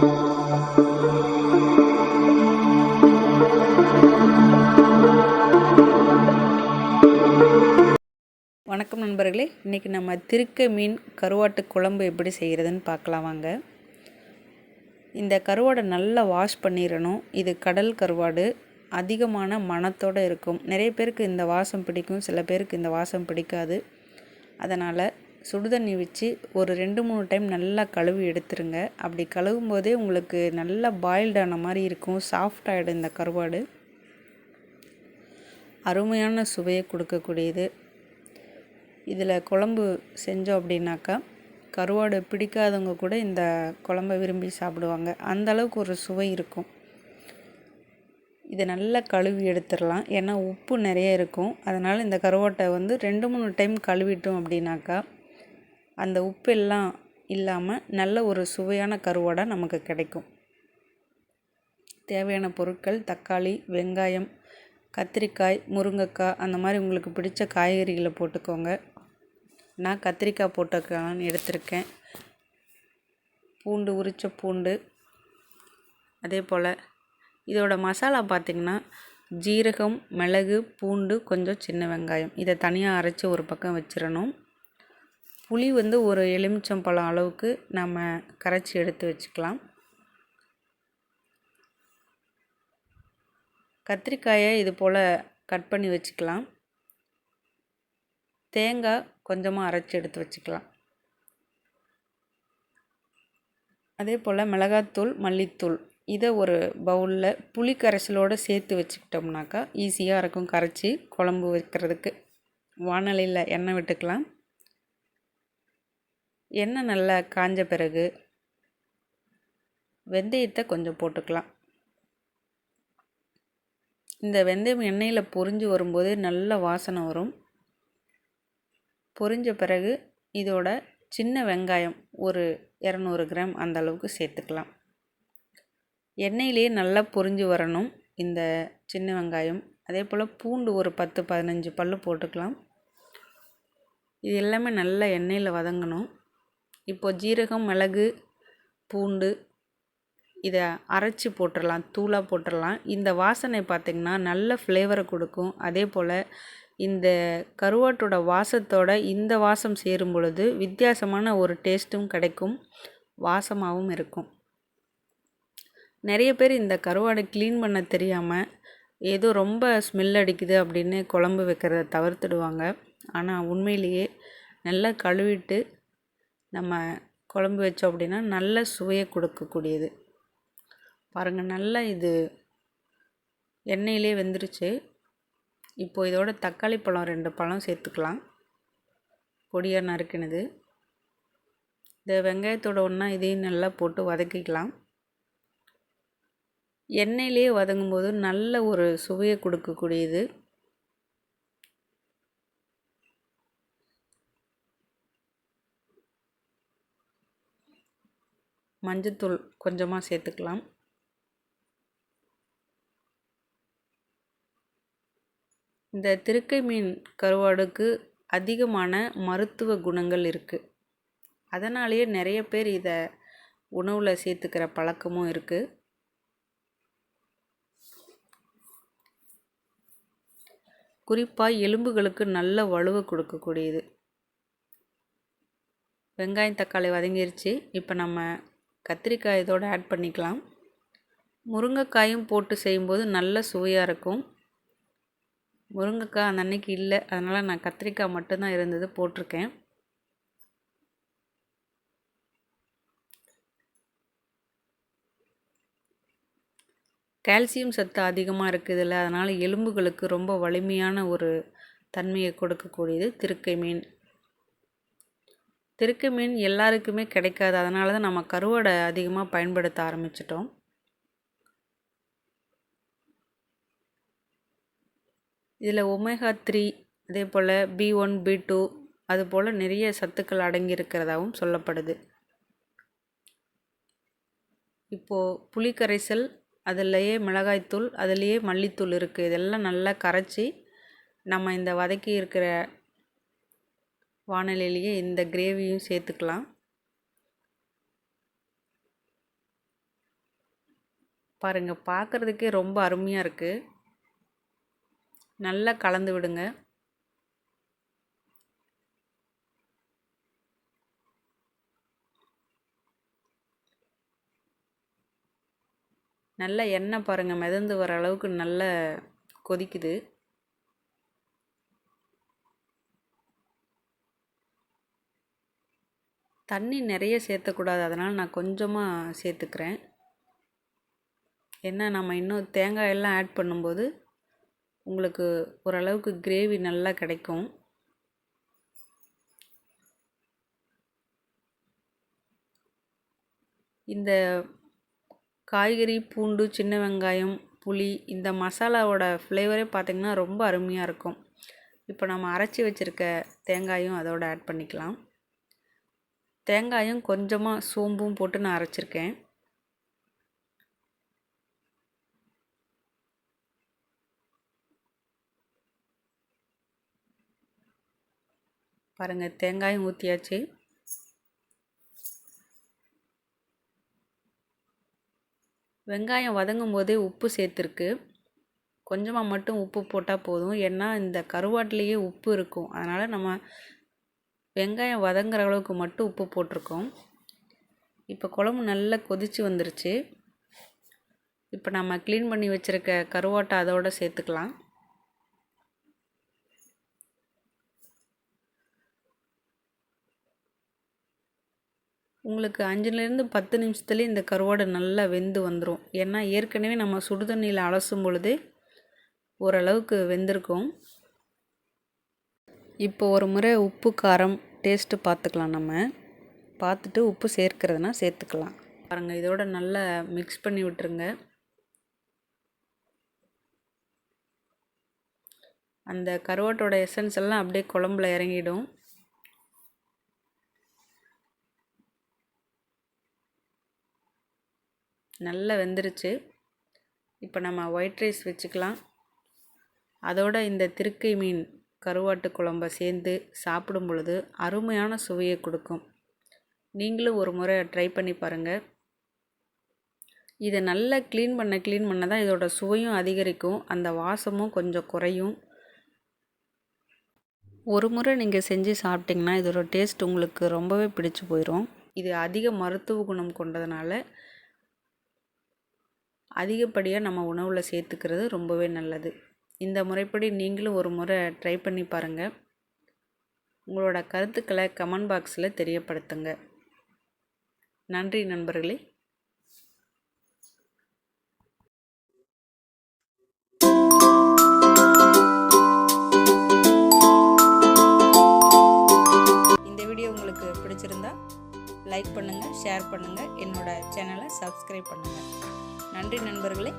வணக்கம் நண்பர்களே இன்றைக்கி நம்ம திருக்க மீன் கருவாட்டு குழம்பு எப்படி செய்கிறதுன்னு பார்க்கலாம் வாங்க. இந்த கருவாடை நல்லா வாஷ் பண்ணிடணும். இது கடல் கருவாடு அதிகமான மனத்தோடு இருக்கும். நிறைய பேருக்கு இந்த வாசம் பிடிக்கும் சில பேருக்கு இந்த வாசம் பிடிக்காது. அதனால் சுடுதண்ணி வச்சு ஒரு ரெண்டு மூணு டைம் நல்லா கழுவி எடுத்துருங்க. அப்படி கழுவும் போதே உங்களுக்கு நல்லா பாயில்டான மாதிரி இருக்கும். சாஃப்ட் ஆகிடும் இந்த கருவாடு. அருமையான சுவையை கொடுக்கக்கூடியது. இதில் குழம்பு செஞ்சோம் அப்படின்னாக்கா கருவாடு பிடிக்காதவங்க கூட இந்த குழம்பை விரும்பி சாப்பிடுவாங்க. அந்த அளவுக்கு ஒரு சுவை இருக்கும். இதை நல்லா கழுவி எடுத்துடலாம். ஏன்னா உப்பு நிறைய இருக்கும். அதனால் இந்த கருவாட்டை வந்து ரெண்டு மூணு டைம் கழுவிட்டோம் அப்படின்னாக்கா அந்த உப்பு எல்லாம் இல்லாமல் நல்ல ஒரு சுவையான கருவாடாக நமக்கு கிடைக்கும். தேவையான பொருட்கள் தக்காளி வெங்காயம் கத்திரிக்காய் முருங்கைக்காய் அந்த மாதிரி உங்களுக்கு பிடிச்ச காய்கறிகளை போட்டுக்கோங்க. நான் கத்திரிக்காய் போட்டுக்கலான்னு எடுத்திருக்கேன். பூண்டு உரித்த பூண்டு அதே போல் இதோட மசாலா பார்த்திங்கன்னா ஜீரகம் மிளகு பூண்டு கொஞ்சம் சின்ன வெங்காயம். இதை தனியாக அரைச்சி ஒரு பக்கம் வச்சிடணும் புளி வந்து ஒரு எலுமிச்சம்பழம் அளவுக்கு நம்ம கரைச்சி எடுத்து வச்சுக்கலாம். கத்திரிக்காயை இது போல் கட் பண்ணி வச்சுக்கலாம். தேங்காய் கொஞ்சமாக அரைச்சி எடுத்து வச்சுக்கலாம். அதே போல் மிளகாத்தூள் மல்லித்தூள் இதை ஒரு பவுலில் புளி கரைசலோடு சேர்த்து வச்சுக்கிட்டோம்னாக்கா ஈஸியாக இருக்கும் கரைச்சி குழம்பு வைக்கிறதுக்கு. வானலியில் எண்ணெய் விட்டுக்கலாம். எண்ணெய் நல்லா காஞ்ச பிறகு வெந்தயத்தை கொஞ்சம் போட்டுக்கலாம். இந்த வெந்தயம் எண்ணெயில் பொரிஞ்சு வரும்போது நல்ல வாசனை வரும். பொரிஞ்ச பிறகு இதோட சின்ன வெங்காயம் ஒரு இரநூறு கிராம் அந்த அளவுக்கு சேர்த்துக்கலாம். எண்ணெயிலேயே நல்லா பொரிஞ்சு வரணும் இந்த சின்ன வெங்காயம். அதே போல் பூண்டு ஒரு பத்து பதினஞ்சு பல் போட்டுக்கலாம். இது எல்லாமே நல்லா எண்ணெயில் வதங்கணும். இப்போது ஜீரகம் மிளகு பூண்டு இதை அரைச்சி போட்டுடலாம் தூளாக போட்டுடலாம் இந்த வாசனை பார்த்திங்கன்னா நல்ல ஃப்ளேவரை கொடுக்கும். அதே போல் இந்த கருவாட்டோட வாசத்தோட இந்த வாசம் சேரும் பொழுது வித்தியாசமான ஒரு டேஸ்ட்டும் கிடைக்கும். வாசமாகவும் இருக்கும். நிறைய பேர் இந்த கருவாடை க்ளீன் பண்ண தெரியாமல் ஏதோ ரொம்ப ஸ்மெல் அடிக்குது அப்படின்னு குழம்பு வைக்கிறத தவிர்த்துடுவாங்க. ஆனால் உண்மையிலேயே நல்லா கழுவிட்டு நம்ம குழம்பு வச்சோம் அப்படின்னா நல்ல சுவையை கொடுக்கக்கூடியது. பாருங்கள் நல்லா இது. எண்ணெயிலே வெந்துருச்சு. இப்போ இதோட தக்காளி பழம் ரெண்டு பழம் சேர்த்துக்கலாம். பொடியாக நறுக்கினது. இந்த வெங்காயத்தோட ஒன்றா இதையும் நல்லா போட்டு வதக்கிக்கலாம். எண்ணெயிலே வதங்கும்போது நல்ல ஒரு சுவையை கொடுக்கக்கூடியது. மஞ்சத்தூள் கொஞ்சமாக சேர்த்துக்கலாம். இந்த திருக்கை மீன் கருவாடுக்கு அதிகமான மருத்துவ குணங்கள் இருக்குது அதனாலேயே நிறைய பேர் இதை உணவில் சேர்த்துக்கிற பழக்கமும் இருக்குது குறிப்பாக எலும்புகளுக்கு நல்ல வலுவை கொடுக்கக்கூடியது. வெங்காயம் தக்காளி வதங்கிருச்சு. இப்போ நம்ம கத்திரிக்காய் இதோடு ஆட் பண்ணிக்கலாம். முருங்கைக்காயும் போட்டு செய்யும்போது நல்ல சுவையாக இருக்கும். முருங்கைக்காய் அந்த அன்னைக்கு இல்லை. அதனால் நான் கத்திரிக்காய் மட்டும்தான் இருந்தது போட்டிருக்கேன். கால்சியம் சத்து அதிகமாக இருக்குது இல்லை அதனால் எலும்புகளுக்கு ரொம்ப வலிமையான ஒரு தன்மையை கொடுக்கக்கூடியது திருக்கை மீன். திருக்கு மீன் எல்லாருக்குமே கிடைக்காது. அதனால தான் நம்ம கருவாடை அதிகமாக பயன்படுத்த ஆரம்பிச்சிட்டோம். இதில் ஒமேகா த்ரீ அதே போல் பி ஒன் பி டூ அது போல் நிறைய சத்துக்கள் அடங்கியிருக்கிறதாகவும் சொல்லப்படுது. இப்போது புளிக்கரைசல் அதிலையே மிளகாய்த்தூள் அதுலேயே மல்லித்தூள் இருக்குது இதெல்லாம் நல்லா கரைச்சி நம்ம இந்த வதக்கி இருக்கிற வானிலையிலேயே இந்த கிரேவியும் சேர்த்துக்கலாம். பாருங்கள் பார்க்குறதுக்கே ரொம்ப அருமையாக இருக்குது நல்லா கலந்து விடுங்க. நல்ல எண்ணெய் பாருங்கள் மிதந்து வர அளவுக்கு நல்ல கொதிக்குது. தண்ணி நிறைய சேர்த்தக்கூடாது. அதனால் நான் கொஞ்சமாக சேர்த்துக்கிறேன். ஏன்னா நம்ம இன்னும் தேங்காய் எல்லாம் ஆட் பண்ணும்போது உங்களுக்கு ஓரளவுக்கு கிரேவி நல்லா கிடைக்கும். இந்த காய்கறி பூண்டு சின்ன வெங்காயம் புளி இந்த மசாலாவோட ஃப்ளேவரே பார்த்திங்கன்னா ரொம்ப அருமையாக இருக்கும். இப்போ நம்ம அரைச்சி வச்சுருக்க தேங்காயும் அதோட ஆட் பண்ணிக்கலாம். தேங்காயும் கொஞ்சமாக சோம்பும் போட்டு நான் அரைச்சிருக்கேன். பாருங்கள் தேங்காயும் ஊற்றியாச்சு வெங்காயம் வதங்கும் போதே உப்பு சேர்த்துருக்கு. கொஞ்சமாக மட்டும் உப்பு போட்டால் போதும். ஏன்னா இந்த கருவாட்டிலேயே உப்பு இருக்கும். அதனால் நம்ம வெங்காயம் வதங்குற அளவுக்கு மட்டும் உப்பு போட்டிருக்கோம். இப்போ குழம்பு நல்லா கொதித்து வந்துருச்சு. இப்போ நம்ம க்ளீன் பண்ணி வச்சுருக்க கருவாட்டை அதோடு சேர்த்துக்கலாம். உங்களுக்கு அஞ்சுலேருந்து பத்து நிமிஷத்துலேயே இந்த கருவாடு நல்லா வெந்து வந்துடும் ஏன்னா ஏற்கனவே நம்ம சுடு தண்ணியில் அலசும் பொழுது ஓரளவுக்கு வெந்திருக்கும். இப்போ ஒரு முறை உப்பு காரம் டேஸ்ட்டு பார்த்துக்கலாம் நம்ம. பார்த்துட்டு உப்பு சேர்க்கிறதுனா சேர்த்துக்கலாம். பாருங்கள் இதோட நல்லா மிக்ஸ் பண்ணி விட்டுருங்க. அந்த கருவாட்டோட எசன்ஸ் எல்லாம் அப்படியே குழம்புல இறங்கிடும். நல்லா வெந்துருச்சு. இப்போ நம்ம ஒயிட் ரைஸ் வச்சுக்கலாம். அதோட இந்த திருக்கை மீன் கருவாட்டு குழம்ப சேர்ந்து சாப்பிடும் பொழுது அருமையான சுவையை கொடுக்கும். நீங்களும் ஒரு முறை ட்ரை பண்ணி பாருங்கள் இதை நல்லா க்ளீன் பண்ண க்ளீன் பண்ண தான் இதோட சுவையும் அதிகரிக்கும். அந்த வாசமும் கொஞ்சம் குறையும். ஒரு முறை நீங்கள் செஞ்சு சாப்பிட்டிங்கன்னா இதோட டேஸ்ட் உங்களுக்கு ரொம்பவே பிடிச்சு போயிடும் இது அதிக மருத்துவ குணம் கொண்டதுனால அதிகப்படியாக நம்ம உணவில் சேர்த்துக்கிறது ரொம்பவே நல்லது. இந்த முறைப்படி நீங்களும் ஒரு முறை ட்ரை பண்ணி பாருங்கள் உங்களோட கருத்துக்களை கமெண்ட் பாக்ஸில் தெரியப்படுத்துங்க. நன்றி நண்பர்களே. இந்த வீடியோ உங்களுக்கு பிடிச்சிருந்தா லைக் பண்ணுங்கள் ஷேர் பண்ணுங்கள் என்னோட சேனலை சப்ஸ்கிரைப் பண்ணுங்கள் நன்றி நண்பர்களே.